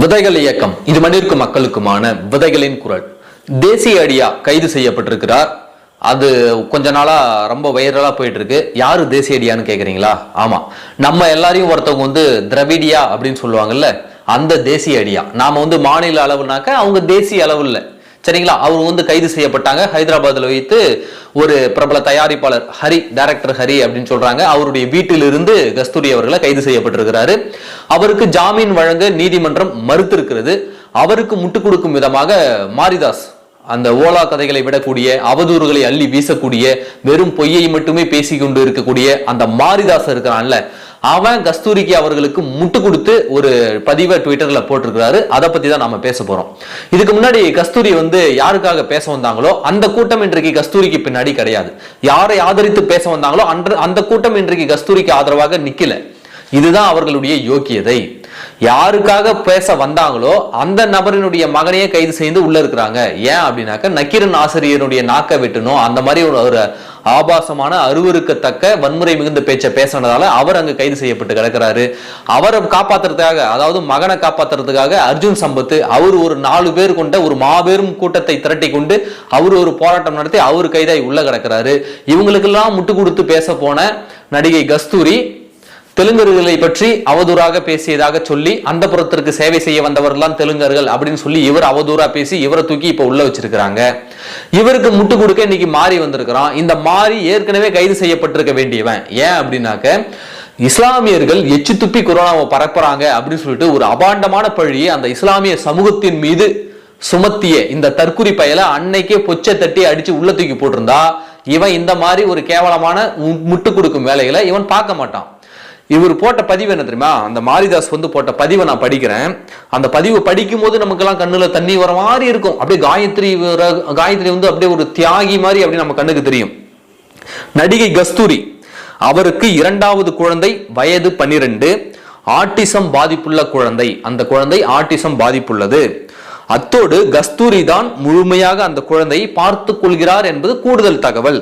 விதைகள் இயக்கம். இது மண்ணிற்கு மக்களுக்குமான விதைகளின் குரல். தேசிய அடியா கைது செய்யப்பட்டிருக்கிறார். அது கொஞ்ச நாளா ரொம்ப வைரலா போயிட்டு இருக்கு யாரு தேசிய அடியான்னு கேக்குறீங்களா? ஆமா. நம்ம எல்லாரையும் ஒருத்தவங்க வந்து திரவிடியா அப்படின்னு சொல்லுவாங்கல்ல அந்த தேசிய அடியா. நாம வந்து மாநில அளவுனாக்க அவங்க தேசிய அளவு இல்லை. சரிங்களா? அவர் வந்து கைது செய்யப்பட்டாங்க. ஹைதராபாத்ல வைத்து ஒரு பிரபல தயாரிப்பாளர் ஹரி டைரக்டர் ஹரி அப்படின்னு சொல்றாங்க. அவருடைய வீட்டிலிருந்து கஸ்தூரி அவர்களை கைது செய்யப்பட்டிருக்கிறாரு. அவருக்கு ஜாமீன் வழங்க நீதிமன்றம் மறுத்திருக்கிறது. அவருக்கு முட்டுக் கொடுக்கும் விதமாக மாரிதாஸ் அந்த ஓலா கதைகளை விடக்கூடிய அவதூறுகளை அள்ளி வீசக்கூடிய வெறும் பொய்யை மட்டுமே பேசிக்கொண்டு இருக்கக்கூடிய அந்த மாரிதாஸ் இருக்கிறான்ல அவன் கஸ்தூரிக்கு அவர்களுக்கு முட்டு கொடுத்து ஒரு பதிவை ட்விட்டர்ல போட்டிருக்கிறாரு. அதை பத்தி தான் நம்ம பேச போறோம். இதுக்கு முன்னாடி கஸ்தூரி வந்து யாருக்காக பேச வந்தாங்களோ அந்த கூட்டம் இன்றைக்கு கஸ்தூரிக்கு பின்னாடி கிடையாது. யாரை ஆதரித்து பேச வந்தாங்களோ அன்று அந்த கூட்டம் இன்றைக்கு கஸ்தூரிக்கு ஆதரவாக நிக்கல. இதுதான் அவர்களுடைய யோக்கியதை. யாருக்காக பேச வந்தாங்களோ அந்த நபரினுடைய மகனையே கைது செய்து உள்ள இருக்கிறாங்க. ஏன் அப்படின்னாக்க நக்கீரன் ஆசிரியருடைய நாக்க வெட்டணும். அந்த மாதிரி ஒரு ஒரு ஆபாசமான அருவருக்கத்தக்க வன்முறை மிகுந்த பேச்சை பேசினதால அவர் அங்கு கைது செய்யப்பட்டு கிடக்கிறாரு. அவரை காப்பாத்துறதுக்காக அதாவது மகனை காப்பாத்துறதுக்காக அர்ஜுன் சம்பத்து அவர் ஒரு நாலு பேர் கொண்ட ஒரு மாபெரும் கூட்டத்தை திரட்டி கொண்டு அவர் ஒரு போராட்டம் நடத்தி அவர் கைதாய் உள்ள கிடக்கிறாரு. இவங்களுக்கெல்லாம் முட்டு கொடுத்து பேச போன நடிகை கஸ்தூரி தெலுங்கர்களை பற்றி அவதூறாக பேசியதாக சொல்லி அந்த புறத்திற்கு சேவை செய்ய வந்தவர்கள்லாம் தெலுங்கர்கள் அப்படின்னு சொல்லி இவர் அவதூறா பேசி இவரை தூக்கி இப்ப உள்ள வச்சிருக்கிறாங்க. இவருக்கு முட்டு கொடுக்க இன்னைக்கு மாறி வந்திருக்கிறான். இந்த மாறி ஏற்கனவே கைது செய்யப்பட்டிருக்க வேண்டியவன். ஏன் அப்படின்னாக்க இஸ்லாமியர்கள் எச்சு துப்பி கொரோனாவை பரப்புறாங்க அப்படின்னு சொல்லிட்டு ஒரு அபாண்டமான பழியை அந்த இஸ்லாமிய சமூகத்தின் மீது சுமத்திய இந்த தற்குறி பயல அன்னைக்கே பொச்சை தட்டி அடிச்சு உள்ள தூக்கி போட்டிருந்தா இவன் இந்த மாதிரி ஒரு கேவலமான மு- முட்டு கொடுக்கும் வேலைகளை இவன் பார்க்க மாட்டான். இவர் போட்ட பதிவு என்ன தெரியுமா? அந்த மாரிதாஸ் வந்து போட்ட பதிவை நான் படிக்கிறேன். அந்த பதிவு படிக்கும் போது நமக்கெல்லாம் கண்ணுல தண்ணி வர மாதிரி இருக்கும். அப்படியே காயத்ரி காயத்ரி வந்து அப்படியே ஒரு தியாகி மாதிரி அப்படி நம்ம கண்ணுக்கு தெரியும். நடிகை கஸ்தூரி அவருக்கு இரண்டாவது குழந்தை வயது பன்னிரெண்டு. ஆட்டிசம் பாதிப்புள்ள குழந்தை. அந்த குழந்தை ஆட்டிசம் பாதிப்புள்ளது. அத்தோடு கஸ்தூரி தான் முழுமையாக அந்த குழந்தையை பார்த்து கொள்கிறார் என்பது கூடுதல் தகவல்.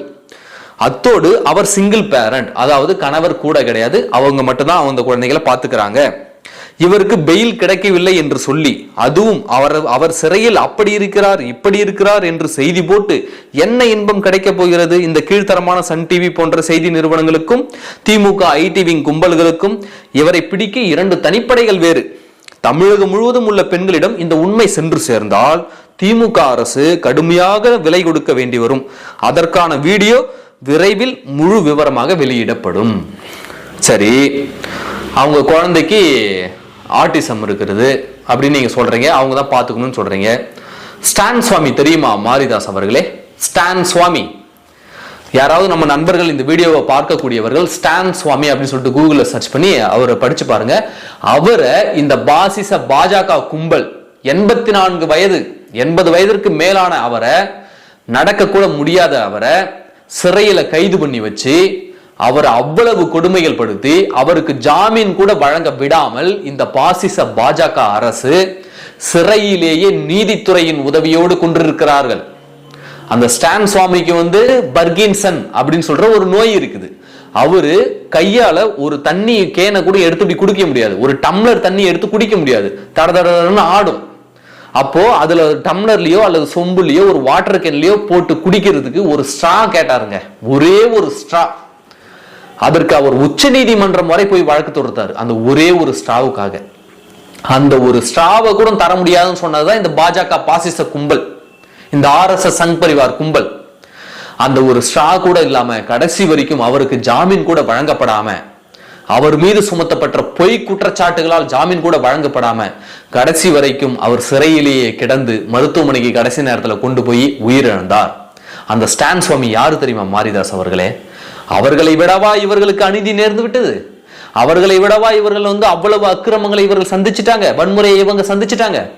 அத்தோடு அவர் சிங்கிள் பேரண்ட் அதாவது கணவர் கூட கிடையாது அவங்க மட்டும்தான் அவங்க குழந்தைகளை பார்த்துக்கிறாங்க. இவருக்கு பெயில் கிடைக்கவில்லை என்று சொல்லி அதுவும் அவர் அவர் சிறையில் அப்படி இருக்கிறார் இப்படி இருக்கிறார் என்று செய்தி போட்டு என்ன இன்பம் கிடைக்கப் போகிறது? இந்த கீழ்த்தரமான சன் டிவி போன்ற செய்தி நிறுவனங்களுக்கும் திமுக ஐடிவிங் கும்பல்களுக்கும் இவரை பிடிக்க இரண்டு தனிப்படைகள் வேறு. தமிழகம் முழுவதும் உள்ள பெண்களிடம் இந்த உண்மை சென்று சேர்ந்தால் திமுக அரசு கடுமையாக விலை கொடுக்க வேண்டி வரும். அதற்கான வீடியோ விரைவில் முழு விவரமாக வெளியிடப்படும். சரி அவங்க குழந்தைக்கு ஆர்டிசம் இருக்கிறது அப்படின்னு நீங்க சொல்றீங்க அவங்க தான் பார்த்துக்கணும்னு சொல்றீங்க. ஸ்டான் சுவாமி தெரியுமா? மாரிதாஸ் அவர்களே ஸ்டான் சுவாமி. யாராவது நம்ம நண்பர்கள் இந்த வீடியோவை பார்க்கக்கூடியவர்கள் ஸ்டான் சுவாமி அப்படின்னு சொல்லிட்டு கூகுளில் சர்ச் பண்ணி அவரை படிச்சு பாருங்க. அவரை இந்த பாசிச பாஜக கும்பல் எண்பத்தி நான்கு வயது எண்பது வயதிற்கு மேலான அவரை நடக்க கூட முடியாத அவரை சிறையில கைது பண்ணி வச்சு அவர் அவ்வளவு கொடுமைகள் படுத்தி அவருக்கு ஜாமீன் கூட வழங்க விடாமல் இந்த பாசிச பாஜக அரசு சிறையிலேயே நீதித்துறையின் உதவியோடு கொண்டிருக்கிறார்கள். அந்த ஸ்டான் சுவாமிக்கு வந்து பர்கின்சன் அப்படின்னு சொல்ற ஒரு நோய் இருக்குது. அவரு கையால ஒரு தண்ணி கேனை கூட எடுத்து இப்படி குடிக்க முடியாது. ஒரு டம்ளர் தண்ணி எடுத்து குடிக்க முடியாது. தட தடன்னு ஆடும். அப்போ அதுல டம்ளர்லயோ அல்லது சொம்புலயோ ஒரு வாட்டர் கேன்லயோ போட்டு குடிக்கிறதுக்கு ஒரு ஸ்ட்ரா கேட்டாருங்க. ஒரே ஒரு ஸ்ட்ரா அதற்கு அவர் உச்ச நீதிமன்றம் வரை போய் வழக்கு தொடுத்தாரு. அந்த ஒரே ஒரு ஸ்ட்ராவுக்காக அந்த ஒரு ஸ்ட்ராவை கூட தர முடியாதுன்னு சொன்னதுதான் இந்த பாஜக பாசிச கும்பல். இந்த ஆர்எஸ்எஸ் சங் பரிவார் கும்பல். அந்த ஒரு ஸ்ட்ரா கூட இல்லாம கடைசி வரைக்கும் அவருக்கு ஜாமீன் கூட வழங்கப்படாம அவர் மீது சுமத்தப்பட்ட பொய் குற்றச்சாட்டுகளால் ஜாமீன் கூட வழங்கப்படாம கடைசி வரைக்கும் அவர் சிறையிலேயே கிடந்து மருத்துவமனைக்கு கடைசி நேரத்தில் கொண்டு போய் உயிரிழந்தார். அந்த ஸ்டான் சுவாமி யாரு தெரியுமா? மாரிதாஸ் அவர்களே. அவர்களை விடவா இவர்களுக்கு அநீதி நேர்ந்து விட்டது? அவர்களை விடவா இவர்கள் வந்து அவ்வளவு அக்கிரமங்களை இவர்கள் சந்திச்சிட்டாங்க? வன்முறையை இவங்க சந்திச்சிட்டாங்க.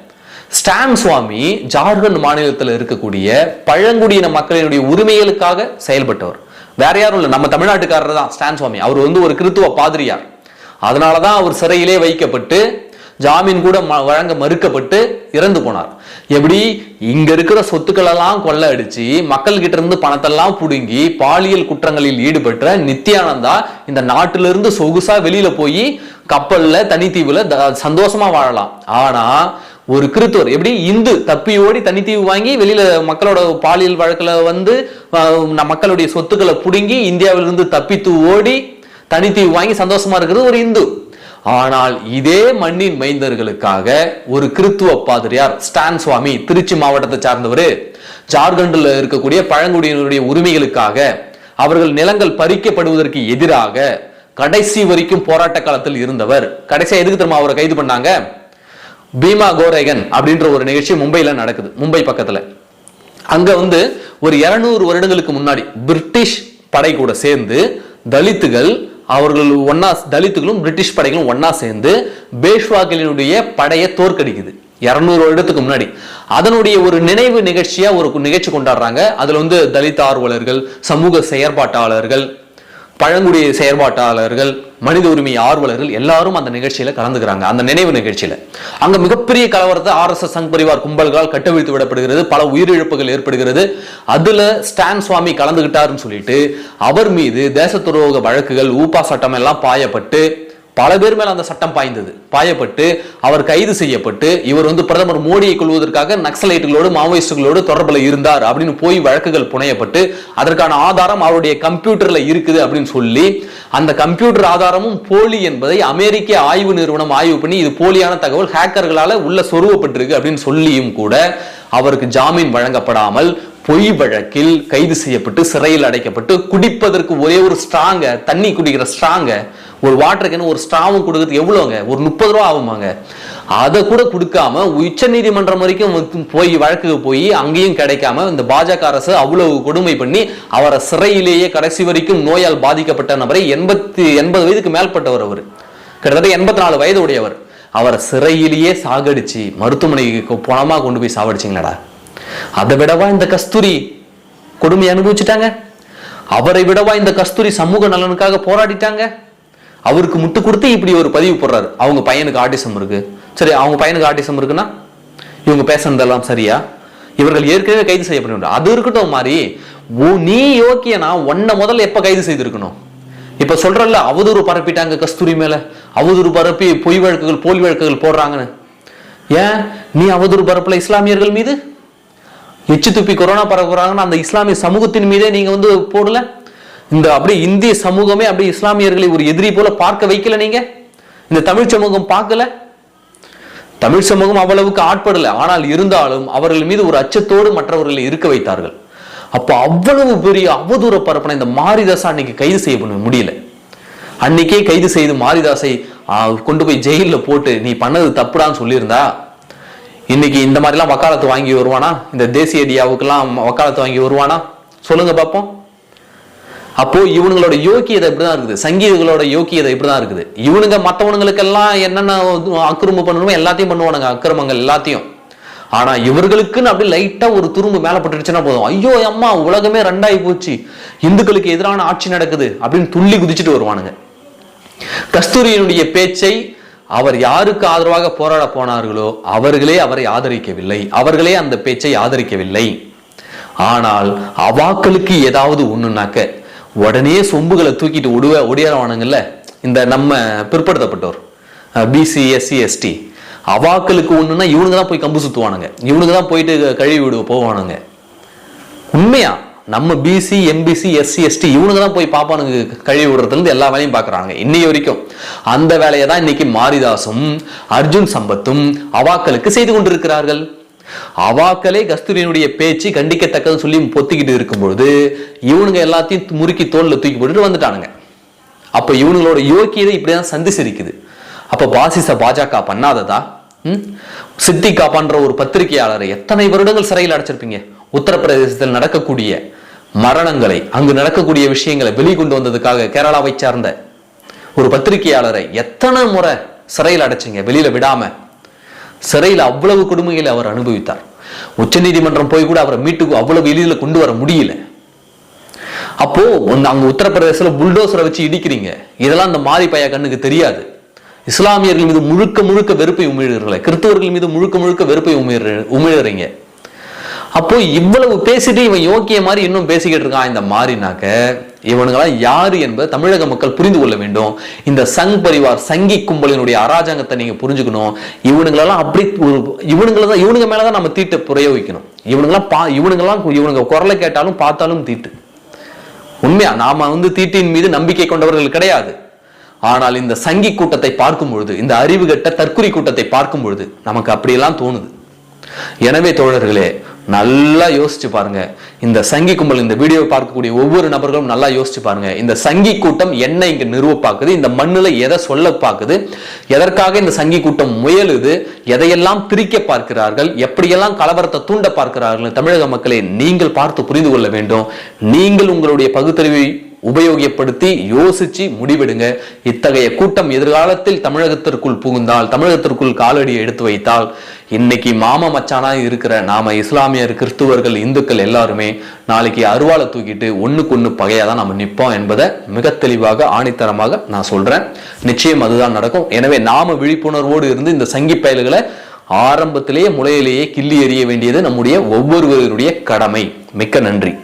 ஸ்டான் சுவாமி ஜார்க்கண்ட் மாநிலத்தில் இருக்கக்கூடிய பழங்குடியின மக்களினுடைய உரிமைகளுக்காக செயல்பட்டவர். வேற யாரும் இல்லை நம்ம தமிழ்நாட்டுக்காரர் தான் ஸ்டான் சுவாமி அவர் வந்து ஒரு கிறித்துவ பாதிரியார். அதனாலதான் அவர் சிறையிலே வைக்கப்பட்டு ஜாமீன் கூட வழங்க மறுக்கப்பட்டு இறந்து போனார். எப்படி? இங்க இருக்கிற சொத்துக்கள் எல்லாம் கொள்ள அடிச்சு மக்கள் கிட்ட இருந்து பணத்தெல்லாம் புடுங்கி பாலியல் குற்றங்களில் ஈடுபட்ட நித்யானந்தா இந்த நாட்டிலிருந்து சொகுசா வெளியில போய் கப்பல்ல தனித்தீவுல சந்தோஷமா வாழலாம். ஆனா ஒரு கிறித்தவர். எப்படி? இந்து. தப்பி ஓடி தனித்தீவு வாங்கி வெளியில மக்களோட பாலியல் வழக்கில் வந்து நம் மக்களுடைய சொத்துக்களை புடுங்கி இந்தியாவிலிருந்து தப்பித்து ஓடி தனித்தீவு வாங்கி சந்தோஷமா இருக்கிறது ஒரு இந்து. ஆனால் இதே மண்ணின் மைந்தர்களுக்காக ஒரு கிறித்துவ பாதிரியார் ஸ்டான் சுவாமி திருச்சி மாவட்டத்தை சார்ந்தவர் ஜார்க்கண்ட்ல இருக்கக்கூடிய பழங்குடியினருடைய உரிமைகளுக்காக அவர்கள் நிலங்கள் பறிக்கப்படுவதற்கு எதிராக கடைசி வரைக்கும் போராட்ட காலத்தில் இருந்தவர். கடைசியா எதுக்கு தெரியுமா அவரை கைது பண்ணாங்க? பீமா கோரேகன் அப்படின்ற ஒரு நிகழ்ச்சி மும்பையில் நடக்குது. மும்பை பக்கத்தில். அங்கே வந்து ஒரு 200 வருடங்களுக்கு முன்னாடி பிரிட்டிஷ் படை கூட சேர்ந்து தலித்துகள் அவர்கள் ஒன்னா தலித்துகளும் பிரிட்டிஷ் படைகளும் ஒன்னா சேர்ந்து பேஷ்வாக்களினுடைய படையை தோற்கடிக்குது. 200 வருடத்துக்கு முன்னாடி. அதனுடைய ஒரு நினைவு நிகழ்ச்சியா ஒரு நிகழ்ச்சி கொண்டாடுறாங்க. அதுல வந்து தலித் ஆர்வலர்கள் சமூக செயற்பாட்டாளர்கள் பழங்குடி செயற்பாட்டாளர்கள் மனித உரிமை ஆர்வலர்கள் எல்லாரும் அந்த நிகழ்ச்சியில கலந்துக்கிறாங்க. அந்த நினைவு நிகழ்ச்சியில. அங்க மிகப்பெரிய கலவரத்தை ஆர்எஸ்எஸ் சங் பரிவார் கும்பல்களால் கட்டவிழ்த்து விடப்படுகிறது. பல உயிரிழப்புகள் ஏற்படுகிறது. அதுல ஸ்டான் சுவாமி கலந்துகிட்டாருன்னு சொல்லிட்டு அவர் மீது தேச துரோக வழக்குகள் ஊப்பா சட்டம் எல்லாம் பாயப்பட்டு பல பேர் மேல அந்த சட்டம் பாய்ந்தது. பாயப்பட்டு அவர் கைது செய்யப்பட்டு இவர் வந்து பிரதமர் மோடியை கொள்வதற்காக நக்சலைட்டுகளோடு மாவோயிஸ்டுகளோடு தொடர்பில் இருந்தார் அப்படின்னு போய் வழக்குகள் புனையப்பட்டு அதற்கான ஆதாரம் அவருடைய கம்ப்யூட்டர்ல இருக்குது அப்படின்னு சொல்லி அந்த கம்ப்யூட்டர் ஆதாரமும் போலி என்பதை அமெரிக்க ஆய்வு நிறுவனம் ஆய்வு பண்ணி இது போலியான தகவல் ஹேக்கர்களால உள்ள சொருவப்பட்டிருக்கு அப்படின்னு சொல்லியும் கூட அவருக்கு ஜாமீன் வழங்கப்படாமல் பொய் வழக்கில் கைது செய்யப்பட்டு சிறையில் அடைக்கப்பட்டு குடிப்பதற்கு ஒரே ஒரு ஸ்ட்ராங்க தண்ணி குடிக்கிற ஸ்ட்ராங்க ஒரு வாட்டருக்குன்னு ஒரு ஸ்ட்ராவும் கொடுக்கறது எவ்வளோங்க ஒரு முப்பது ரூபா ஆகுமாங்க. அதை கூட கொடுக்காம உச்ச நீதிமன்றம் வரைக்கும் போய் வழக்குக்கு போய் அங்கேயும் கிடைக்காம இந்த பாஜக அரசு அவ்வளவு கொடுமை பண்ணி அவரை சிறையிலேயே கடைசி வரைக்கும் நோயால் பாதிக்கப்பட்ட நபரை எண்பத்தி எண்பது வயதுக்கு மேற்பட்டவர் அவர். கிட்டத்தட்ட எண்பத்தி நாலு வயது உடையவர் அவரை சிறையிலேயே சாகடிச்சு மருத்துவமனைக்கு பணமாக கொண்டு போய் சாவடிச்சிங்களடா அதை விடவா இந்த கஸ்தூரி கொடுமை அனுபவிச்சுட்டாங்க? அவரை விடவா இந்த கஸ்தூரி சமூக நலனுக்காக போராடிட்டாங்க? அவருக்கு முட்டு கொடுத்து இப்படி ஒரு பதிவு போடுறாரு. அவங்க பையனுக்கு ஆட்டிசம் இருக்கு. சரி அவங்க பையனுக்கு ஆட்டிசம் இருக்குன்னா இவங்க பேசுனதெல்லாம் சரியா? இவர்கள் ஏற்கனவே கைது செய்யப்பட அது இருக்கட்டும் மாதிரி உ- நீ யோக்கியனா உன்னை முதல்ல எப்ப கைது செய்திருக்கணும்? இப்ப சொல்றல அவதூறு பரப்பிட்டாங்க கஸ்தூரி மேல. அவதூறு பரப்பி பொய் வழக்குகள் போலி வழக்குகள் போடுறாங்கன்னு. ஏன்? நீ அவதூறு பரப்பல இஸ்லாமியர்கள் மீது? எச்சு துப்பி கொரோனா பரப்புறாங்கன்னு அந்த இஸ்லாமிய சமூகத்தின் மீதே நீங்க வந்து போடல? இந்த அப்படியே இந்திய சமூகமே அப்படியே இஸ்லாமியர்களை ஒரு எதிரி போல பார்க்க வைக்கல நீங்க? இந்த தமிழ் சமூகம் பார்க்கல? தமிழ் சமூகம் அவ்வளவுக்கு ஆட்படல. ஆனால் இருந்தாலும் அவர்கள் மீது ஒரு அச்சத்தோடு மற்றவர்களை இருக்க வைத்தார்கள். அப்போ அவ்வளவு பெரிய அவதூற பரப்பின இந்த மாரிதாசா அன்னைக்கு கைது செய்ய பண்ண முடியல. அன்னைக்கே கைது செய்து மாரிதாசை கொண்டு போய் ஜெயிலில் போட்டு நீ பண்ணது தப்புடான்னு சொல்லியிருந்தா? இன்னைக்கு இந்த மாதிரிலாம் வக்காலத்து வாங்கி வருவானா? இந்த தேசிய டியாவுக்கெல்லாம் வக்காலத்து வாங்கி வருவானா? சொல்லுங்க பார்ப்போம் அப்போ இவனுங்களோட யோக்கியதை இப்படிதான் இருக்குது. சங்கீதங்களோட யோக்கியதை இப்படிதான் இருக்குது. இவனுங்க மற்றவனுங்களுக்கெல்லாம் என்னென்ன அக்கிரமம் பண்ணணுமோ எல்லாத்தையும் பண்ணுவானுங்க. அக்கிரமங்கள் எல்லாத்தையும். ஆனா இவர்களுக்குன்னு அப்படி லைட்டா ஒரு துரும்பு மேல பட்டுருச்சுன்னா போதும். ஐயோ அம்மா உலகமே ரெண்டாயி போச்சு. இந்துக்களுக்கு எதிரான ஆட்சி நடக்குது அப்படின்னு துள்ளி குதிச்சுட்டு வருவானுங்க. கஸ்தூரியினுடைய பேச்சை அவர் யாருக்கு ஆதரவாக போராட போனார்களோ அவர்களே அவரை ஆதரிக்கவில்லை. அவர்களே அந்த பேச்சை ஆதரிக்கவில்லை. ஆனால் அவாக்களுக்கு ஏதாவது ஒண்ணுனாக்க உடனே சொம்புகளை தூக்கிட்டு ஒடுவ ஒடியாரவானுங்கள்ல இந்த நம்ம பிற்படுத்தப்பட்டோர் பிசி எஸ்சி எஸ்டி அவாக்களுக்கு ஒன்றுனா இவனுங்க தான் போய் கம்பு சுற்றுவானுங்க இவனுங்க தான் போயிட்டு கழுவி விடுவ போவானுங்க. உண்மையா நம்ம பிசி எம்பிசி எஸ்சி எஸ்டி இவனுங்க தான் போய் பாப்பானுங்க கழுவி விடுறதுலேருந்து எல்லா வேலையும் பார்க்குறாங்க இன்னைய வரைக்கும் அந்த வேலையை தான் இன்னைக்கு மாரிதாசும் அர்ஜுன் சம்பத்தும் அவாக்களுக்கு செய்து கொண்டிருக்கிறார்கள். அவாக்களே கஸ்தூரியினுடைய பேச்சு கண்டிக்கத்தக்கதுன்னு சொல்லி பொத்திக்கிட்டு இருக்கும்பொழுது இவனுங்க எல்லாத்தையும் முறுக்கி தோல்ல தூக்கி போட்டுட்டு வந்துட்டானுங்க. அப்ப இவனுங்களோட யோக்கியதை இப்படிதான் சந்தி சிரிக்குது அப்ப பாசிச பாஜக பண்ணாததா? ம்? சித்திகா பண்ற ஒரு பத்திரிகையாளரை எத்தனை வருடங்கள் சிறையில் அடைச்சிருப்பீங்க? உத்தரப்பிரதேசத்தில் நடக்கக்கூடிய மரணங்களை அங்கு நடக்கக்கூடிய விஷயங்களை வெளிக்கொண்டு வந்ததுக்காக கேரளாவை சார்ந்த ஒரு பத்திரிகையாளரை எத்தனை முறை சிறையில் அடைச்சிங்க? வெளியில விடாம. சிறையில் அவ்வளவு கொடுமைகளை அவர் அனுபவித்தார். உச்சநீதிமன்றம் போய் கூட அவரை மீட்டுக்கு அவ்வளவு எளிதில் கொண்டு வர முடியல. அப்போ அங்க உத்தரப்பிரதேசத்தில் புல்டோசரை வச்சு இடிக்கிறீங்க. இதெல்லாம் அந்த மாரி பையா கண்ணுக்கு தெரியாது. இஸ்லாமியர்கள் மீது முழுக்க முழுக்க வெறுப்பை உமிழ்கிறீர்களே கிறிஸ்தவர்கள் மீது முழுக்க முழுக்க வெறுப்பை உமிழ் உமிழறீங்க. அப்போ இவ்வளவு பேசிட்டு இவன் யோக்கிய மாதிரி இன்னும் பேசிக்கிட்டு இருக்கான். இந்த மாறினாக்க இவனுங்களாம் யாரு என்பதை தமிழக மக்கள் புரிந்து கொள்ள வேண்டும். இந்த சங் பரிவார் சங்கி கும்பலினுடைய அராஜகத்தை நீங்க புரிஞ்சுக்கணும். இவனுங்களெல்லாம் அப்படி ஒரு இவனுங்களை தான் இவனுங்க மேலதான் நம்ம தீட்டை பிரயோகிக்கணும் இவனுங்களாம் பா இவனுங்களாம் இவனுங்க குரலை கேட்டாலும் பார்த்தாலும் தீட்டு. உண்மையா நாம வந்து தீட்டின் மீது நம்பிக்கை கொண்டவர்கள் கிடையாது. ஆனால் இந்த சங்கி கூட்டத்தை பார்க்கும் பொழுது இந்த அறிவு கட்ட தற்குறி கூட்டத்தை பார்க்கும் பொழுது நமக்கு அப்படியெல்லாம் தோணுது. எனவே தோழர்களே நல்லா யோசிச்சு பாருங்க. இந்த சங்கி கும்பல் இந்த வீடியோவை பார்க்கக்கூடிய ஒவ்வொரு நபர்களும் நல்லா யோசிச்சு பாருங்க. இந்த சங்கி கூட்டம் என்ன இங்க நிறுவ பார்க்குது இந்த மண்ணுல எதை சொல்ல பார்க்குது எதற்காக இந்த சங்கி கூட்டம் முயலுது எதையெல்லாம் பிரிக்க பார்க்கிறார்கள் எப்படியெல்லாம் கலவரத்தை தூண்ட பார்க்கிறார்கள் தமிழக மக்களை நீங்கள் பார்த்து புரிந்து கொள்ள வேண்டும். நீங்கள் உங்களுடைய பகுத்தறிவை உபயோகப்படுத்தி யோசிச்சு முடிவெடுங்க. இத்தகைய கூட்டம் எதிர்காலத்தில் தமிழகத்திற்குள் புகுந்தால் தமிழகத்திற்குள் காலடியை எடுத்து வைத்தால் இன்னைக்கு மாம மச்சானா இருக்கிற நாம இஸ்லாமியர் கிறிஸ்துவர்கள் இந்துக்கள் எல்லாருமே நாளைக்கு அருவாளை தூக்கிட்டு ஒண்ணுக்கு ஒன்று பகையாக தான் நம்ம நிற்போம் என்பதை மிக தெளிவாக ஆணித்தரமாக நான் சொல்றேன். நிச்சயம் அதுதான் நடக்கும். எனவே நாம விழிப்புணர்வோடு இருந்து இந்த சங்கி பயல்களை ஆரம்பத்திலேயே முளையிலேயே கிள்ளி எறிய வேண்டியது நம்முடைய ஒவ்வொருவருடைய கடமை. மிக்க நன்றி.